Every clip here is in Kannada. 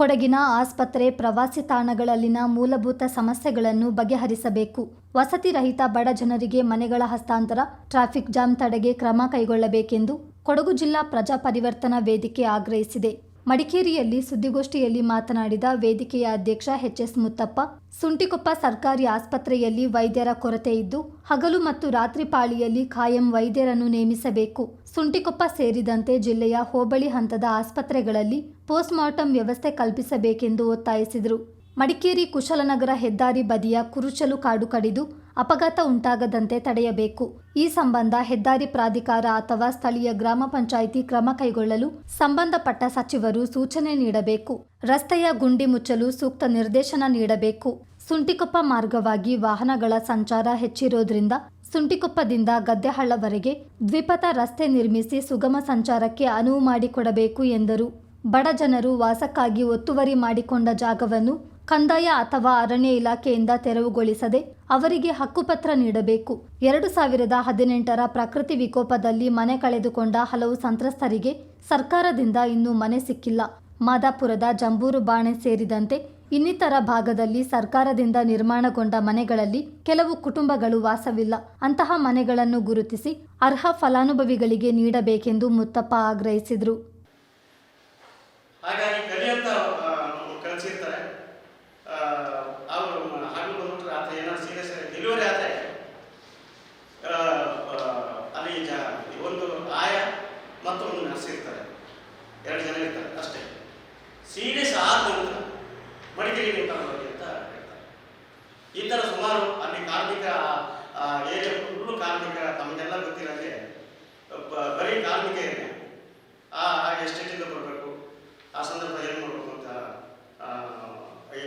ಕೊಡಗಿನ ಆಸ್ಪತ್ರೆ ಪ್ರವಾಸಿ ತಾಣಗಳಲ್ಲಿನ ಮೂಲಭೂತ ಸಮಸ್ಯೆಗಳನ್ನು ಬಗೆಹರಿಸಬೇಕು. ವಸತಿ ರಹಿತ ಬಡ ಜನರಿಗೆ ಮನೆಗಳ ಹಸ್ತಾಂತರ, ಟ್ರಾಫಿಕ್ ಜಾಮ್ ತಡೆಗೆ ಕ್ರಮ ಕೈಗೊಳ್ಳಬೇಕೆಂದು ಕೊಡಗು ಜಿಲ್ಲಾ ಪ್ರಜಾ ಪರಿವರ್ತನಾ ವೇದಿಕೆ ಆಗ್ರಹಿಸಿದೆ. ಮಡಿಕೇರಿಯಲ್ಲಿ ಸುದ್ದಿಗೋಷ್ಠಿಯಲ್ಲಿ ಮಾತನಾಡಿದ ವೇದಿಕೆಯ ಅಧ್ಯಕ್ಷ ಎಚ್ಎಸ್ ಮುತ್ತಪ್ಪ, ಸುಂಟಿಕೊಪ್ಪ ಸರ್ಕಾರಿ ಆಸ್ಪತ್ರೆಯಲ್ಲಿ ವೈದ್ಯರ ಕೊರತೆ ಇದ್ದು, ಹಗಲು ಮತ್ತು ರಾತ್ರಿ ಪಾಳಿಯಲ್ಲಿ ಖಾಯಂ ವೈದ್ಯರನ್ನು ನೇಮಿಸಬೇಕು. ಸುಂಟಿಕೊಪ್ಪ ಸೇರಿದಂತೆ ಜಿಲ್ಲೆಯ ಹೋಬಳಿ ಹಂತದ ಆಸ್ಪತ್ರೆಗಳಲ್ಲಿ ಪೋಸ್ಟ್ಮಾರ್ಟಂ ವ್ಯವಸ್ಥೆ ಕಲ್ಪಿಸಬೇಕೆಂದು ಒತ್ತಾಯಿಸಿದರು. ಮಡಿಕೇರಿ ಕುಶಲನಗರ ಹೆದ್ದಾರಿ ಬದಿಯ ಕುರುಚಲು ಕಾಡು ಕಡಿದು ಅಪಘಾತ ಉಂಟಾಗದಂತೆ ತಡೆಯಬೇಕು. ಈ ಸಂಬಂಧ ಹೆದ್ದಾರಿ ಪ್ರಾಧಿಕಾರ ಅಥವಾ ಸ್ಥಳೀಯ ಗ್ರಾಮ ಪಂಚಾಯಿತಿ ಕ್ರಮ ಕೈಗೊಳ್ಳಲು ಸಂಬಂಧಪಟ್ಟ ಸಚಿವರು ಸೂಚನೆ ನೀಡಬೇಕು. ರಸ್ತೆಯ ಗುಂಡಿ ಮುಚ್ಚಲು ಸೂಕ್ತ ನಿರ್ದೇಶನ ನೀಡಬೇಕು. ಸುಂಟಿಕೊಪ್ಪ ಮಾರ್ಗವಾಗಿ ವಾಹನಗಳ ಸಂಚಾರ ಹೆಚ್ಚಿರೋದ್ರಿಂದ ಸುಂಟಿಕೊಪ್ಪದಿಂದ ಗದ್ದೆಹಳ್ಳವರೆಗೆ ದ್ವಿಪಥ ರಸ್ತೆ ನಿರ್ಮಿಸಿ ಸುಗಮ ಸಂಚಾರಕ್ಕೆ ಅನುವು ಮಾಡಿಕೊಡಬೇಕು ಎಂದರು. ಬಡ ಜನರು ವಾಸಕ್ಕಾಗಿ ಒತ್ತುವರಿ ಮಾಡಿಕೊಂಡ ಜಾಗವನ್ನು ಕಂದಾಯ ಅಥವಾ ಅರಣ್ಯ ಇಲಾಖೆಯಿಂದ ತೆರವುಗೊಳಿಸದೆ ಅವರಿಗೆ ಹಕ್ಕುಪತ್ರ ನೀಡಬೇಕು. ಎರಡು ಸಾವಿರದ ಹದಿನೆಂಟರ ಪ್ರಕೃತಿ ವಿಕೋಪದಲ್ಲಿ ಮನೆ ಕಳೆದುಕೊಂಡ ಹಲವು ಸಂತ್ರಸ್ತರಿಗೆ ಸರ್ಕಾರದಿಂದ ಇನ್ನೂ ಮನೆ ಸಿಕ್ಕಿಲ್ಲ. ಮಾದಾಪುರದ ಜಂಬೂರು ಬಾಣೆ ಸೇರಿದಂತೆ ಇನ್ನಿತರ ಭಾಗದಲ್ಲಿ ಸರ್ಕಾರದಿಂದ ನಿರ್ಮಾಣಗೊಂಡ ಮನೆಗಳಲ್ಲಿ ಕೆಲವು ಕುಟುಂಬಗಳು ವಾಸವಿಲ್ಲ. ಅಂತಹ ಮನೆಗಳನ್ನು ಗುರುತಿಸಿ ಅರ್ಹ ಫಲಾನುಭವಿಗಳಿಗೆ ನೀಡಬೇಕೆಂದು ಮುತ್ತಪ್ಪ ಆಗ್ರಹಿಸಿದರು. ಜ ಒಂದು ಆಯ ಮತ್ತು ಒಂದು ನರ್ಸ್ ಇರ್ತಾರೆ. ಎರಡು ಜನ ಇರ್ತಾರೆ, ಅಷ್ಟೇ. ಸೀರಿಯಸ್ ಆದ ನಂತರ ಮಡಿಕೇರಿ ಅಂತ ಹೇಳ್ತಾರೆ. ಈ ಥರ ಸುಮಾರು ಅಲ್ಲಿ ಕಾರ್ಮಿಕ ಏರಿಯಾ ಫುಲ್ಲು ಕಾರ್ಮಿಕ ತಮಗೆಲ್ಲ ಗೊತ್ತಿರೋಂಗೆ ಬ- ಬರೀ ಕಾರ್ಮಿಕ ಏರಿಯಾ ಆ ಆ ಎಸ್ಟೇಟಿಂದ ಬರಬೇಕು ಆ ಸಂದರ್ಭ ಏನು ಮಾಡಬೇಕು ಅಂತ ಆ, ಈ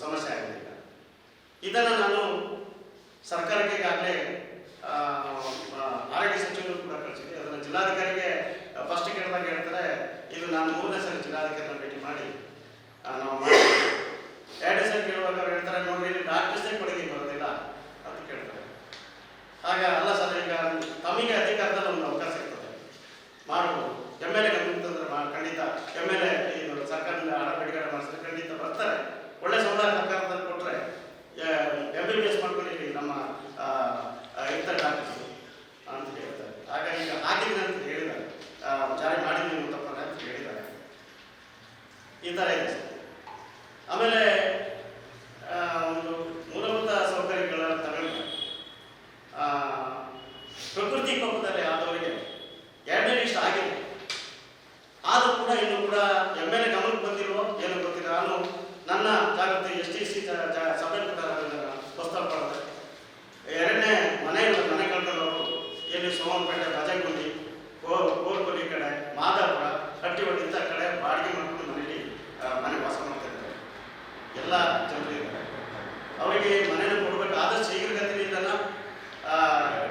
ಸಮಸ್ಯೆ ಆಗಿದೆ ಈಗ ಇದನ್ನು ನಾನು ಸರ್ಕಾರಕ್ಕೆ ಈಗಾಗಲೇ ಆ, ಆ, ಆರೋಗ್ಯ ಸಚಿವರು ಕೂಡ ಕಳಿಸಿದೆ ಅದನ್ನು ಜಿಲ್ಲಾಧಿಕಾರಿಗೆ ಫಸ್ಟ್ ಕೇಳಿದಾಗ ಹೇಳ್ತಾರೆ ಇದು ನಾನು ಮೂರನೇ ಸರಿ ಜಿಲ್ಲಾಧಿಕಾರಿನ ಭೇಟಿ ಮಾಡಿ ಆ, ನಾವು ಮಾಡಿ ಎರಡನೇ ಸರಿ ಕೇಳುವಾಗ ಹೇಳ್ತಾರೆ, ನೋಡಿ ಇಲ್ಲಿ ಡಾಕ್ಟರ್ಸೇ ಕೊಡುಗೆ ಬರೋದಿಲ್ಲ ಅಂತ ಕೇಳ್ತಾರೆ. ಆಗ ಅಲ್ಲ ಸರ್, ಈಗ ತಮಗೆ ಅಧಿಕಾರದಲ್ಲಿ ಒಂದು ಅವಕಾಶ ಇರ್ತದೆ. ಮಾಡ್ಬೋದು. ಎಂ ಎಲ್ ಎ ಅಂತಂದ್ರೆ ಖಂಡಿತ ಎಂ ಎಲ್ ಎ ಸರ್ಕಾರದಿಂದ ಹಣ ಬಿಡುಗಡೆ ಮಾಡಿಸಿದ್ರೆ ಖಂಡಿತ ಬರ್ತಾರೆ. ಒಳ್ಳೆ ಸಂಬಳ ಸರ್ಕಾರದಲ್ಲಿ ಕೊಟ್ಟರೆ ಎಂ ಬಿ ಬಿ ಎಸ್ ಮಾಡ್ಕೊಂಡು ನಮ್ಮ ಇರ್ತಾರೆ ಡಾಕ್ಟರ್ಸ್ ಅಂತ ಹೇಳ್ತಾರೆ. ಹಾಗಾಗಿ ಈಗ ಆಗಿದ್ದೀನಿ ಅಂತ ಹೇಳಿದ್ದಾರೆ. ಜಾರಿ ಮಾಡಿದ್ದೀನಿ ಅಂತ ಹೇಳಿದ್ದಾರೆ. ಈ ಥರ ಇದೆ ಸರ್. ಆಮೇಲೆ ಒಂದು ಮೂಲಭೂತ ಸೌಕರ್ಯಗಳನ್ನು ತಗೊಂಡ್ರೆ ಆ, ಪ್ರಕೃತಿ ಕೋಪದಲ್ಲಿ ಆದವರಿಗೆ ಎರಡನೇ ಲಿಸ್ಟ್ ಆಗಿದೆ. ಆದರೂ ಕೂಡ ಇನ್ನು ಕೂಡ ಎಂ ಎಲ್ ಎ ಗಮನಕ್ಕೆ ಬಂದಿಲ್ವೋ ಏನೋ ಗೊತ್ತಿಲ್ಲ. ನಾನು ನನ್ನ ಜಾಗೃತಿ ಎಸ್ ಟಿ ಸಿ ಅವರಿಗೆ ಮನೇನ ಕೊಡ್ಬೇಕು ಆದಷ್ಟು ಶೀಘ್ರಗತಿಯಿಂದ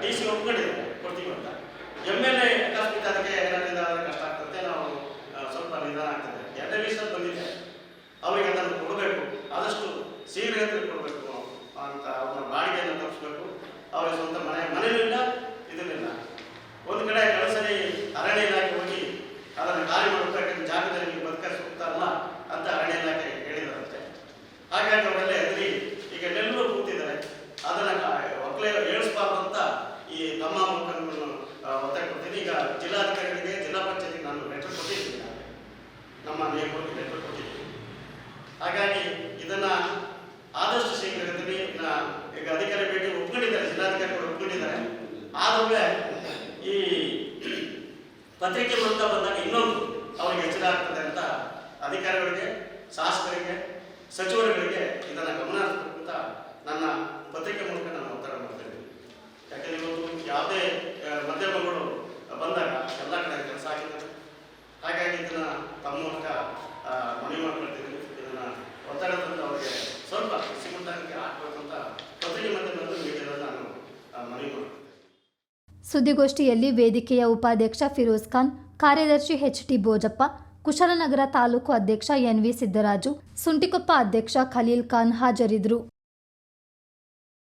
ಡಿ ಸಿ ಒಪ್ಕೊಂಡಿದ್ದಾರೆ ಕೊಡ್ತೀವಿ ಅಂತ. ಎಂ ಎಲ್ ಎ ಅಕಸ್ಮಾತ್ ಅದಕ್ಕೆ ಏನಾದ್ರಿಂದ ಆದರೆ ಕಷ್ಟ ಆಗ್ತದೆ ನಾವು ಆ, ಸ್ವಲ್ಪ ನಿಧಾನ ಆಗ್ತದೆ ಎರಡನೇ ವಿಷಯ ಬಂದಿದೆ ಅವರಿಗೆ ಅದನ್ನು ಕೊಡಬೇಕು ಆದಷ್ಟು ಶೀಘ್ರಗತಿಯಲ್ಲಿ ಕೊಡಬೇಕು ಅಂತ ಅವ್ರ ಬಾಡಿಗೆಯನ್ನು ತಪ್ಪಿಸ್ಬೇಕು ಅವರಿಗೆ ಸ್ವಂತ ಮನೆ ಮನೆಯೂ ಇದನ್ನಿಲ್ಲ ಒಂದು ಕಡೆ ಕಳಸರಿ ಅರಣ್ಯ ಇಲಾಖೆ ಹೋಗಿ ಅದನ್ನು ಖಾಲಿ ಮಾಡಬೇಕಂತ ಜಾಗದಲ್ಲಿ ನೀವು ಬದುಕ ಸೂಕ್ತ ಅಲ್ಲ ಅಂತ ಅರಣ್ಯ ಇಲಾಖೆ ಹೇಳಿದಾರಂತೆ ಹಾಗಾಗಿ ಅವರೆಲ್ಲ ಎದುರಿ ಈಗ ಎಲ್ಲರೂ ಕೂತಿದ್ದಾರೆ ಅದನ್ನ ಒಕ್ಕಲೇ ಏಳಿಸ್ಬಾರ್ದು ಅಂತ ಈ ತಮ್ಮ ಮುಖಂಡರನ್ನು ಒತ್ತಾಯ ಕೊಡ್ತೀನಿ ಈಗ ಜಿಲ್ಲಾಧಿಕಾರಿಗಳಿಗೆ ಜಿಲ್ಲಾ ಪಂಚಾಯತಿಗೆ ನಾನು ಲೆಟರ್ ಕೊಟ್ಟಿದ್ದೀನಿ ಈಗಾಗಲೇ. ನಮ್ಮ ನೇಮಕ್ಕೆ ಲೆಟರ್ ಕೊಟ್ಟಿದ್ದೀನಿ ಹಾಗಾಗಿ ಇದನ್ನ ಆದಷ್ಟು ಶೀಘ್ರಗತಿಯಲ್ಲಿ ನಾ- ಈಗ ಅಧಿಕಾರಿ ಭೇಟಿ ಒಪ್ಕೊಂಡಿದ್ದಾರೆ, ಜಿಲ್ಲಾಧಿಕಾರಿಗಳು ಒಪ್ಕೊಂಡಿದ್ದಾರೆ. ಆದ್ರೆ ಈ ಪತ್ರಿಕೆ ಮೂಲಕ ಬಂದಾಗ ಇನ್ನೊಂದು ಅವ್ರಿಗೆ ಎಚ್ಚರ ಆಗ್ತದೆ ಅಂತ ಅಧಿಕಾರಿಗಳಿಗೆ, ಶಾಸಕರಿಗೆ, ಸಚಿವರುಗಳಿಗೆ ಇದನ್ನು ಗಮನ ಅಂತ ನನ್ನ ಪತ್ರಿಕೆ ಮೂಲಕ ನಾನು ಒತ್ತಡ ಮಾಡ್ತೇನೆ ಯಾಕಂದ್ರೆ ಇವತ್ತು ಯಾವುದೇ ಮಧ್ಯಮಗಳು ಸುದ್ದಿಗೋಷ್ಠಿಯಲ್ಲಿ ವೇದಿಕೆಯ ಉಪಾಧ್ಯಕ್ಷ ಫಿರೋಜ್ ಖಾನ್, ಕಾರ್ಯದರ್ಶಿ ಎಚ್ ಟಿ ಬೋಜಪ್ಪ ಕುಶಲನಗರ ತಾಲೂಕು ಅಧ್ಯಕ್ಷ ಎನ್ ವಿ ಸಿದ್ದರಾಜು, ಸುಂಟಿಕೊಪ್ಪ ಅಧ್ಯಕ್ಷ ಖಲೀಲ್ ಖಾನ್ ಹಾಜರಿದ್ದರು.